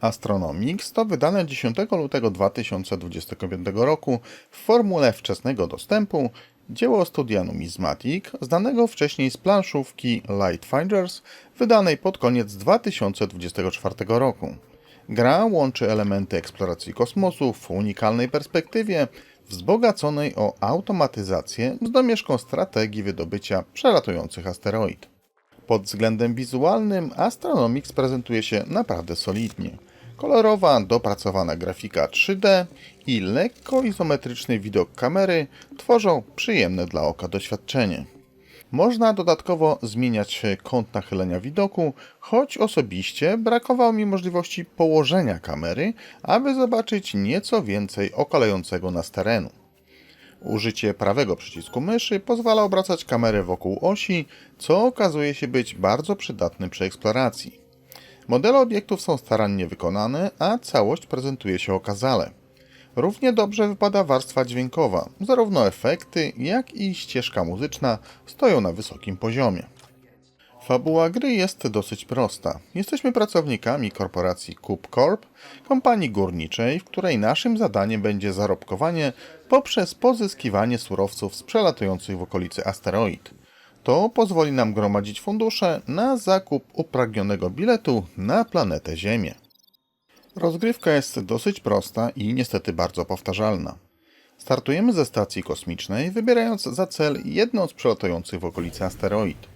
Astronomics to wydane 10 lutego 2025 roku w formule wczesnego dostępu dzieło studia Numismatic, znanego wcześniej z planszówki Light Finders, wydanej pod koniec 2024 roku. Gra łączy elementy eksploracji kosmosu w unikalnej perspektywie, wzbogaconej o automatyzację z domieszką strategii wydobycia przelatujących asteroid. Pod względem wizualnym Astronomics prezentuje się naprawdę solidnie. Kolorowa, dopracowana grafika 3D i lekko izometryczny widok kamery tworzą przyjemne dla oka doświadczenie. Można dodatkowo zmieniać kąt nachylenia widoku, choć osobiście brakowało mi możliwości położenia kamery, aby zobaczyć nieco więcej okalającego nas terenu. Użycie prawego przycisku myszy pozwala obracać kamerę wokół osi, co okazuje się być bardzo przydatne przy eksploracji. Modele obiektów są starannie wykonane, a całość prezentuje się okazale. Równie dobrze wypada warstwa dźwiękowa, zarówno efekty, jak i ścieżka muzyczna stoją na wysokim poziomie. Fabuła gry jest dosyć prosta. Jesteśmy pracownikami korporacji Coop Corp, kompanii górniczej, w której naszym zadaniem będzie zarobkowanie poprzez pozyskiwanie surowców z przelatujących w okolicy asteroid. To pozwoli nam gromadzić fundusze na zakup upragnionego biletu na planetę Ziemię. Rozgrywka jest dosyć prosta i niestety bardzo powtarzalna. Startujemy ze stacji kosmicznej, wybierając za cel jedną z przelatujących w okolicy asteroid.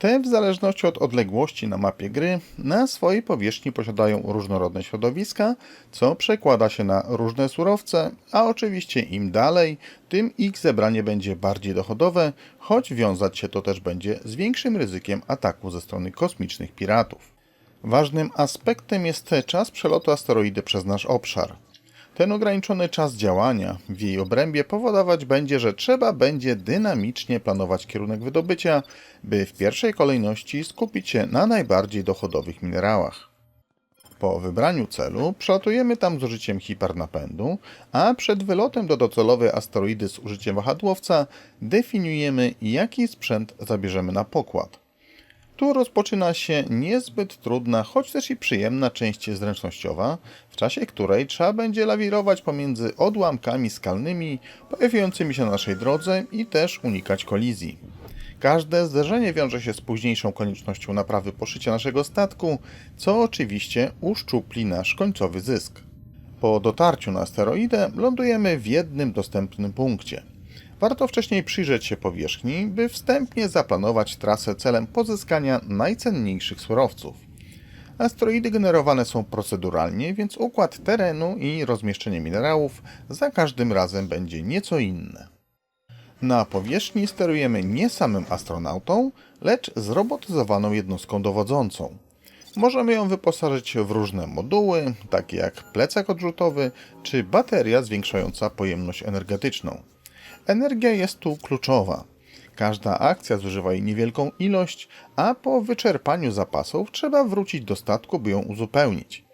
Te, w zależności od odległości na mapie gry, na swojej powierzchni posiadają różnorodne środowiska, co przekłada się na różne surowce, a oczywiście im dalej, tym ich zebranie będzie bardziej dochodowe, choć wiązać się to też będzie z większym ryzykiem ataku ze strony kosmicznych piratów. Ważnym aspektem jest czas przelotu asteroidy przez nasz obszar. Ten ograniczony czas działania w jej obrębie powodować będzie, że trzeba będzie dynamicznie planować kierunek wydobycia, by w pierwszej kolejności skupić się na najbardziej dochodowych minerałach. Po wybraniu celu przelatujemy tam z użyciem hipernapędu, a przed wylotem do docelowej asteroidy z użyciem wahadłowca definiujemy, jaki sprzęt zabierzemy na pokład. Tu rozpoczyna się niezbyt trudna, choć też i przyjemna część zręcznościowa, w czasie której trzeba będzie lawirować pomiędzy odłamkami skalnymi pojawiającymi się na naszej drodze i też unikać kolizji. Każde zderzenie wiąże się z późniejszą koniecznością naprawy poszycia naszego statku, co oczywiście uszczupli nasz końcowy zysk. Po dotarciu na asteroidę lądujemy w jednym dostępnym punkcie. Warto wcześniej przyjrzeć się powierzchni, by wstępnie zaplanować trasę celem pozyskania najcenniejszych surowców. Asteroidy generowane są proceduralnie, więc układ terenu i rozmieszczenie minerałów za każdym razem będzie nieco inne. Na powierzchni sterujemy nie samym astronautą, lecz zrobotyzowaną jednostką dowodzącą. Możemy ją wyposażyć w różne moduły, takie jak plecak odrzutowy czy bateria zwiększająca pojemność energetyczną. Energia jest tu kluczowa. Każda akcja zużywa jej niewielką ilość, a po wyczerpaniu zapasów trzeba wrócić do statku, by ją uzupełnić.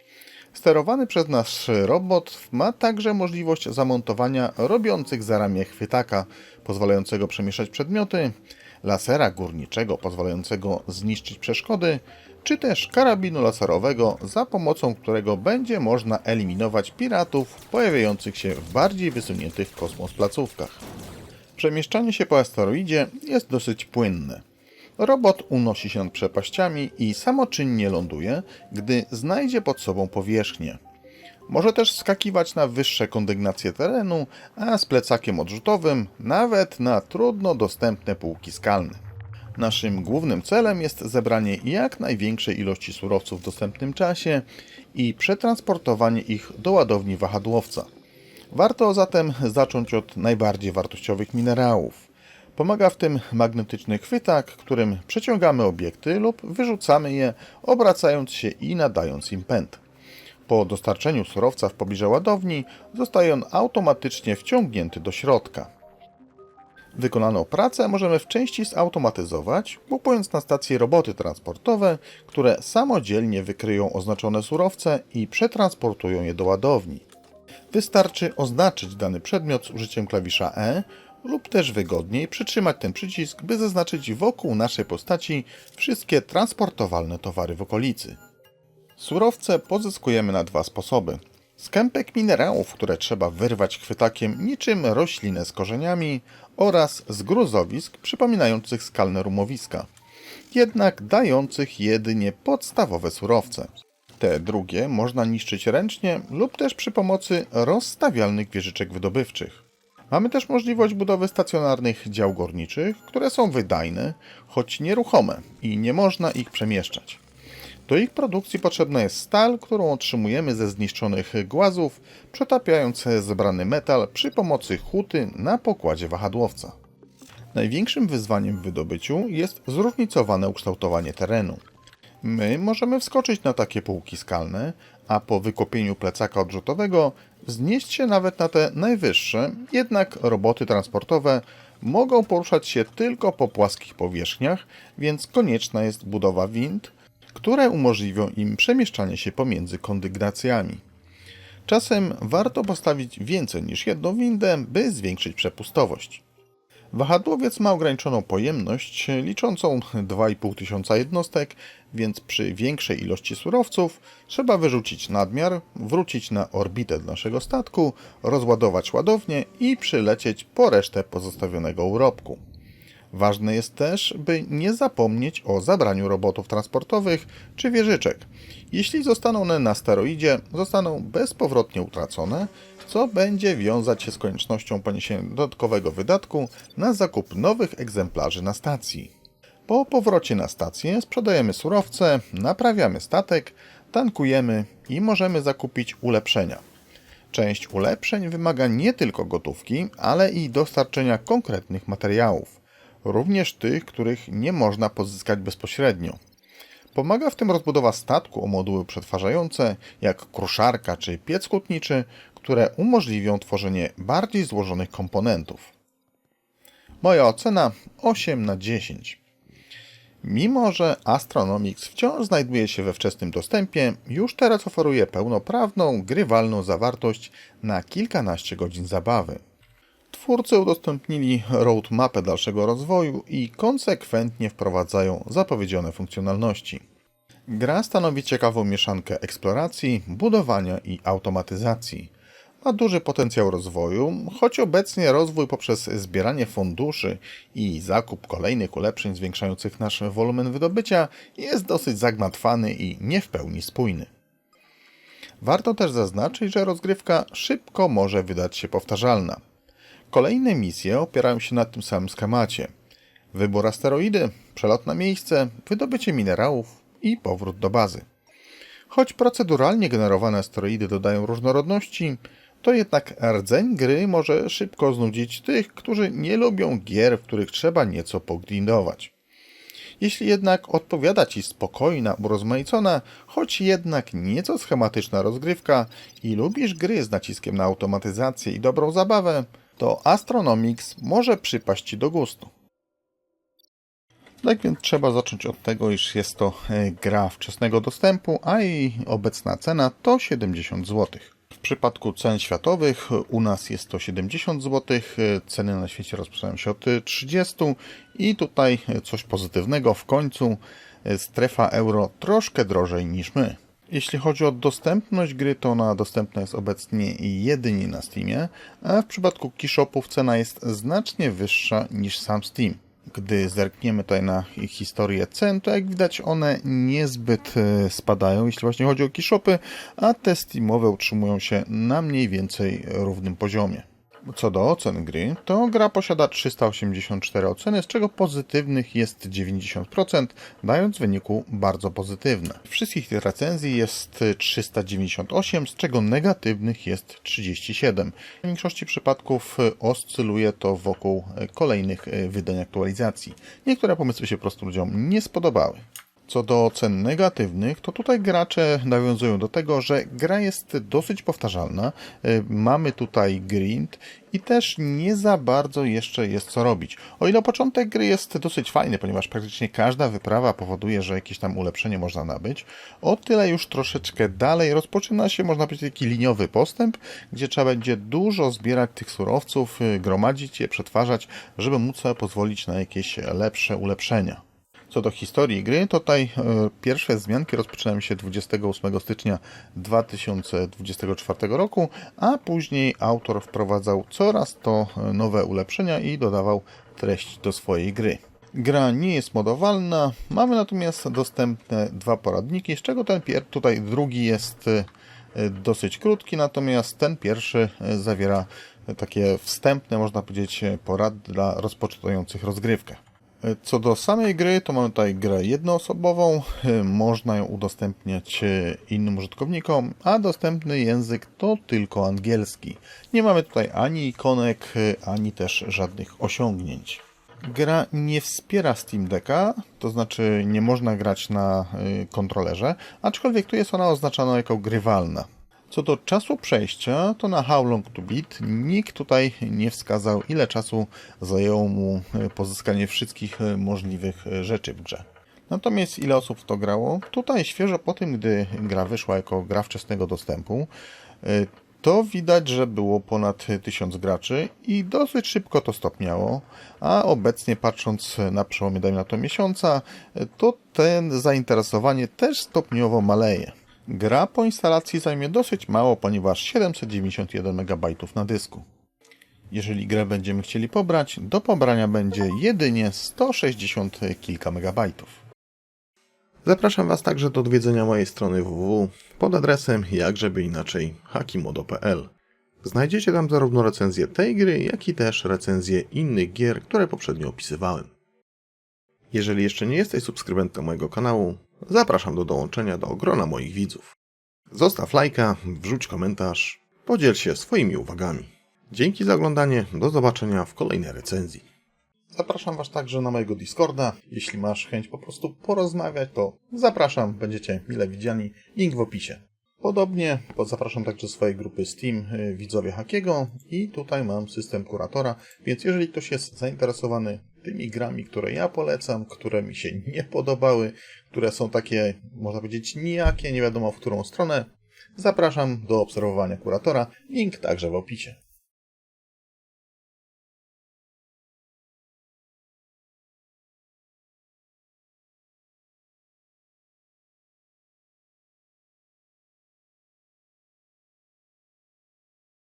Sterowany przez nas robot ma także możliwość zamontowania robiących za ramię chwytaka, pozwalającego przemieszczać przedmioty, lasera górniczego pozwalającego zniszczyć przeszkody, czy też karabinu laserowego, za pomocą którego będzie można eliminować piratów pojawiających się w bardziej wysuniętych kosmos placówkach. Przemieszczanie się po asteroidzie jest dosyć płynne. Robot unosi się nad przepaściami i samoczynnie ląduje, gdy znajdzie pod sobą powierzchnię. Może też skakiwać na wyższe kondygnacje terenu, a z plecakiem odrzutowym nawet na trudno dostępne półki skalne. Naszym głównym celem jest zebranie jak największej ilości surowców w dostępnym czasie i przetransportowanie ich do ładowni wahadłowca. Warto zatem zacząć od najbardziej wartościowych minerałów. Pomaga w tym magnetyczny chwytak, którym przeciągamy obiekty lub wyrzucamy je, obracając się i nadając im pęd. Po dostarczeniu surowca w pobliżu ładowni zostaje on automatycznie wciągnięty do środka. Wykonaną pracę możemy w części zautomatyzować, kupując na stacji roboty transportowe, które samodzielnie wykryją oznaczone surowce i przetransportują je do ładowni. Wystarczy oznaczyć dany przedmiot z użyciem klawisza E lub też wygodniej przytrzymać ten przycisk, by zaznaczyć wokół naszej postaci wszystkie transportowalne towary w okolicy. Surowce pozyskujemy na dwa sposoby. Z kępek minerałów, które trzeba wyrwać chwytakiem niczym roślinę z korzeniami oraz z gruzowisk przypominających skalne rumowiska, jednak dających jedynie podstawowe surowce. Te drugie można niszczyć ręcznie lub też przy pomocy rozstawialnych wieżyczek wydobywczych. Mamy też możliwość budowy stacjonarnych dział górniczych, które są wydajne, choć nieruchome i nie można ich przemieszczać. Do ich produkcji potrzebna jest stal, którą otrzymujemy ze zniszczonych głazów, przetapiając zebrany metal przy pomocy huty na pokładzie wahadłowca. Największym wyzwaniem w wydobyciu jest zróżnicowane ukształtowanie terenu. My możemy wskoczyć na takie półki skalne, a po wykopieniu plecaka odrzutowego wznieść się nawet na te najwyższe, jednak roboty transportowe mogą poruszać się tylko po płaskich powierzchniach, więc konieczna jest budowa wind, które umożliwią im przemieszczanie się pomiędzy kondygnacjami. Czasem warto postawić więcej niż jedną windę, by zwiększyć przepustowość. Wahadłowiec ma ograniczoną pojemność, liczącą 2,5 tysiąca jednostek, więc przy większej ilości surowców trzeba wyrzucić nadmiar, wrócić na orbitę naszego statku, rozładować ładownię i przylecieć po resztę pozostawionego urobku. Ważne jest też, by nie zapomnieć o zabraniu robotów transportowych czy wieżyczek. Jeśli zostaną one na steroidzie, zostaną bezpowrotnie utracone, co będzie wiązać się z koniecznością poniesienia dodatkowego wydatku na zakup nowych egzemplarzy na stacji. Po powrocie na stację sprzedajemy surowce, naprawiamy statek, tankujemy i możemy zakupić ulepszenia. Część ulepszeń wymaga nie tylko gotówki, ale i dostarczenia konkretnych materiałów również tych, których nie można pozyskać bezpośrednio. Pomaga w tym rozbudowa statku o moduły przetwarzające, jak kruszarka czy piec hutniczy, które umożliwią tworzenie bardziej złożonych komponentów. Moja ocena 8 na 10. Mimo, że Astronomics wciąż znajduje się we wczesnym dostępie, już teraz oferuje pełnoprawną, grywalną zawartość na kilkanaście godzin zabawy. Twórcy udostępnili roadmapę dalszego rozwoju i konsekwentnie wprowadzają zapowiedziane funkcjonalności. Gra stanowi ciekawą mieszankę eksploracji, budowania i automatyzacji. Ma duży potencjał rozwoju, choć obecnie rozwój poprzez zbieranie funduszy i zakup kolejnych ulepszeń zwiększających nasz wolumen wydobycia jest dosyć zagmatwany i nie w pełni spójny. Warto też zaznaczyć, że rozgrywka szybko może wydać się powtarzalna. Kolejne misje opierają się na tym samym schemacie. Wybór asteroidy, przelot na miejsce, wydobycie minerałów i powrót do bazy. Choć proceduralnie generowane asteroidy dodają różnorodności, to jednak rdzeń gry może szybko znudzić tych, którzy nie lubią gier, w których trzeba nieco pogrindować. Jeśli jednak odpowiada Ci spokojna, urozmaicona, choć jednak nieco schematyczna rozgrywka i lubisz gry z naciskiem na automatyzację i dobrą zabawę, to Astronomics może przypaść Ci do gustu. Tak więc trzeba zacząć od tego, iż jest to e, gra wczesnego dostępu, a jej obecna cena to 70 zł. W przypadku cen światowych u nas jest to 70 zł, ceny na świecie rozpoczynają się od 30 i tutaj coś pozytywnego w końcu strefa euro troszkę drożej niż my. Jeśli chodzi o dostępność gry, to ona dostępna jest obecnie jedynie na Steamie, a w przypadku keyshopów cena jest znacznie wyższa niż sam Steam. Gdy zerkniemy tutaj na historię cen, to jak widać one niezbyt e, spadają, jeśli właśnie chodzi o keyshopy, a te Steamowe utrzymują się na mniej więcej równym poziomie. Co do ocen gry, to gra posiada 384 oceny, z czego pozytywnych jest 90%, dając wyniku bardzo pozytywne. Wszystkich recenzji jest 398, z czego negatywnych jest 37. W większości przypadków oscyluje to wokół kolejnych wydań aktualizacji. Niektóre pomysły się po prostu ludziom nie spodobały. Co do ocen negatywnych, to tutaj gracze nawiązują do tego, że gra jest dosyć powtarzalna. Y, mamy tutaj grind i też nie za bardzo jeszcze jest co robić. O ile początek gry jest dosyć fajny, ponieważ praktycznie każda wyprawa powoduje, że jakieś tam ulepszenie można nabyć, o tyle już troszeczkę dalej rozpoczyna się, można powiedzieć, taki liniowy postęp, gdzie trzeba będzie dużo zbierać tych surowców, y, gromadzić je, przetwarzać, żeby móc sobie pozwolić na jakieś lepsze ulepszenia. Co do historii gry, to tutaj e, pierwsze wzmianki rozpoczynają się 28 stycznia 2024 roku, a później autor wprowadzał coraz to e, nowe ulepszenia i dodawał treść do swojej gry. Gra nie jest modowalna, mamy natomiast dostępne dwa poradniki, z czego ten pier tutaj drugi jest e, dosyć krótki, natomiast ten pierwszy zawiera takie wstępne, można powiedzieć, porady dla rozpoczynających rozgrywkę. E, Co do samej gry, to mamy tutaj grę jednoosobową, e, można ją udostępniać e, innym użytkownikom, a dostępny język to tylko angielski. Nie mamy tutaj ani ikonek, ani też żadnych osiągnięć. Gra nie wspiera Steam Decka, to znaczy nie można grać na kontrolerze, aczkolwiek tu jest ona oznaczona jako grywalna. Co do czasu przejścia, to na How Long to Beat nikt tutaj nie wskazał, ile czasu zajęło mu y, pozyskanie wszystkich y, możliwych y, rzeczy w grze. Natomiast ile osób w to grało? Tutaj świeżo po tym, gdy gra wyszła jako gra wczesnego dostępu, to widać, że było ponad 1000 graczy i dosyć szybko to stopniało, a obecnie patrząc na przełomie dajmy na to miesiąca, to ten zainteresowanie też stopniowo maleje. Gra po instalacji zajmie dosyć mało, ponieważ 791 MB na dysku. Jeżeli grę będziemy chcieli pobrać, do pobrania będzie jedynie 160 kilka megabajtów. Zapraszam Was także do odwiedzenia mojej strony www pod adresem jakżeby inaczej hakimodo.pl. Znajdziecie tam zarówno recenzję tej gry, jak i też recenzję innych gier, które poprzednio opisywałem. Jeżeli jeszcze nie jesteś subskrybentem mojego kanału, zapraszam do dołączenia do grona moich widzów. Zostaw lajka, wrzuć komentarz, podziel się swoimi uwagami. Dzięki za oglądanie, do zobaczenia w kolejnej recenzji. Zapraszam Was także na mojego Discorda. Jeśli masz chęć po prostu porozmawiać, to zapraszam, będziecie mile widziani. Link w opisie. Podobnie zapraszam także swojej grupy Steam y, Widzowie Hakiego i tutaj mam system kuratora, więc jeżeli ktoś jest zainteresowany tymi grami, które ja polecam, które mi się nie podobały, które są takie, można powiedzieć, nijakie, nie wiadomo w którą stronę, zapraszam do obserwowania kuratora. Link także w opisie.